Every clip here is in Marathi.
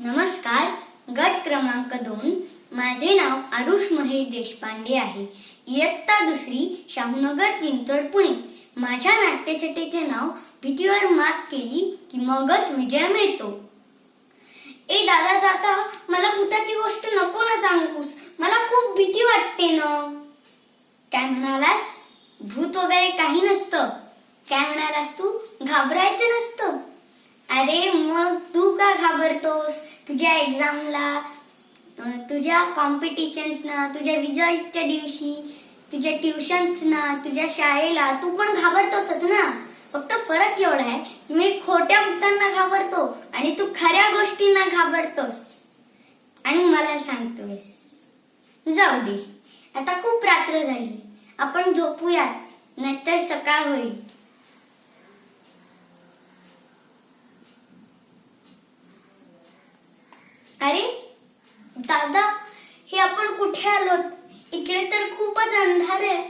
नमस्कार गट क्रमांक दोन. माझे नाव आरुष महेश देशपांडे आहे. इयत्ता दुसरी शाहूनगर पिंतोड पुणे. माझ्या नाट्यछटेचे नाव भीतीवर मात केली की मगच विजय मिळतो. ए दादा जाता मला भूताची गोष्ट नको ना सांगूस. मला खूप भीती वाटते ना. काय म्हणालास? भूत वगैरे काही नसतं. काय म्हणालास तू? घाबरायचं नसतं. अरे घाबरतोस तुझ्या एक्झामला तुझ्या कॉम्पिटिशन्सना तुझ्या रिझल्टच्या दिवशी तुझ्या ट्युशन्सना तुझ्या शाळेला तू पण घाबरतोसच ना. फक्त फरक एवढा आहे की मी खोट्या भूतांना घाबरतो आणि तू खऱ्या गोष्टींना घाबरतोस. आणि मला सांगतोयस. जाऊ दे. आता खूप रात्र झाली. आपण झोपूयात. नाहीतर सकाळ होईल. अरे दादा हे आपण कुठे आलोत? इकडे तर खूपच अंधार आहे.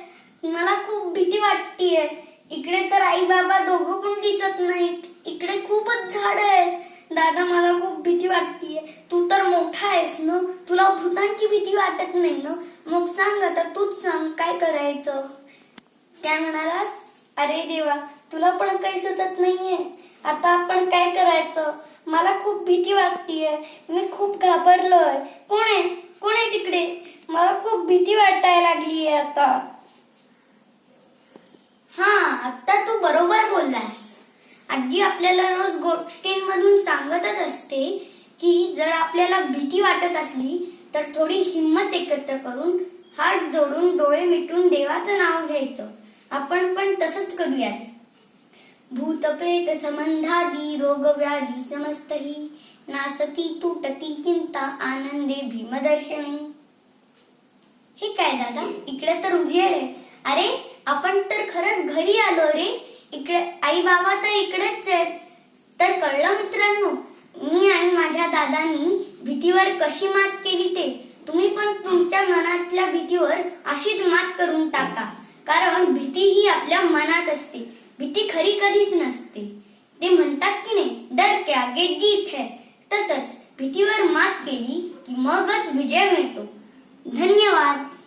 मला खूप भीती वाटतीये. इकडे तर आई बाबा दोघं पण दिसत नाहीत. इकडे खूपच झाड आहे. दादा मला खूप भीती वाटतीये. तू तर मोठा आहेस ना? तुला भूतांची भीती वाटत नाही ना? मग सांग आता तूच सांग काय करायचं? काय म्हणालास अरे देवा तुला पण काही सुचत नाहीये. आता आपण काय करायचं? मला खूप भीती वाटतीये. मी खूप घाबरलोय. कोण आहे? कोण आहे तिकडे? मला खूप भीती वाटायला लागलीये आता. हा आता तू बरोबर बोललास आजी आपल्याला रोज गोष्टींमधून सांगतच असते की जर आपल्याला भीती वाटत असली तर थोडी हिंमत एकत्र करून हात जोडून डोळे मिटून देवाचं नाव घ्यायचं. आपण पण तसंच करूयात. भूत प्रेत संबंधादी रोग व्याधी समस्तही नासती तुटती चिंता आनंदे भीमदर्शनी। हे काय दादा इकडे तर उजेड आहे. अरे आपण तर खरंच घरी आलो रे. इकडे आई बाबा तर इकडेच आहेत. तर कळलं मित्रांनो मी आणि माझ्या दादानी भीतीवर कशी मात केली ते? तुम्ही पण तुमच्या मनातल्या भीतीवर अशीच मात करून टाका. कारण भीती ही आपल्या मनात असते. भीती खरी कधीच नसते. ते म्हणतात की नाही डर क्या गेट जीत है. तसंच भीतीवर मात केली की मगच विजय मिळतो. धन्यवाद.